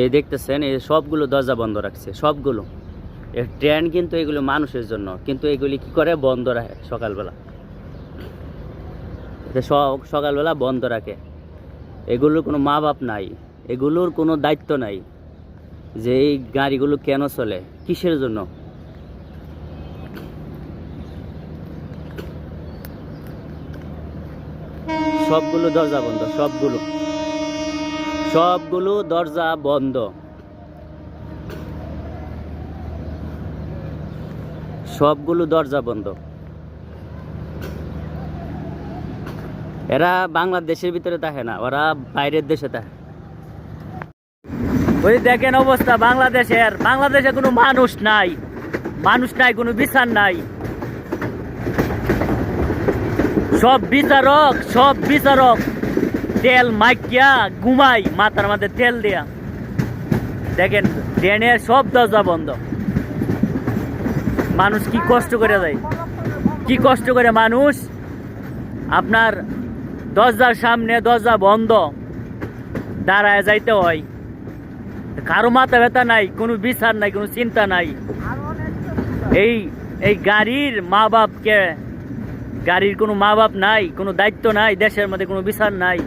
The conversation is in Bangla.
এই দেখতেছেন, এই সবগুলো দরজা বন্ধ রাখছে, সবগুলো। এই ট্রেন কিন্তু এগুলো মানুষের জন্য, কিন্তু এগুলি কি করে? বন্ধ রাখে সকালবেলা। সকালবেলা বন্ধ রাখে। এগুলোর কোনো মা বাপ নাই, এগুলোর কোনো দায়িত্ব নাই যে এই গাড়িগুলো কেন চলে, কিসের জন্য? সবগুলো দরজা বন্ধ, সবগুলো। সবগুলো দরজা বন্ধ। সবগুলো দরজা বন্ধ। এরা বাংলাদেশের ভিতরে থাকে না, ওরা বাইরের দেশে থাকে। ওই দেখেন অবস্থা বাংলাদেশের। বাংলাদেশে কোনো মানুষ নাই। মানুষ নাই, কোনো বিচার নাই। সব বিচারক সব বিচারক। তেল মাইকিয়া ঘুমাই, মাথার মধ্যে তেল দিয়া। দেখেন ট্রেনের সব দরজা বন্ধ। মানুষ কি কষ্ট করে দেয় কি কষ্ট করে মানুষ? আপনার দরজার সামনে দরজা বন্ধ, দাঁড়ায় যাইতে হয়। কারও মাথা ব্যথা নাই, কোনো বিচার নাই, কোনো চিন্তা নাই। এই এই গাড়ির মা বাপকে গাড়ির কোনো মা বাপ নাই, কোনো দায়িত্ব নাই, দেশের মধ্যে কোনো বিচার নাই।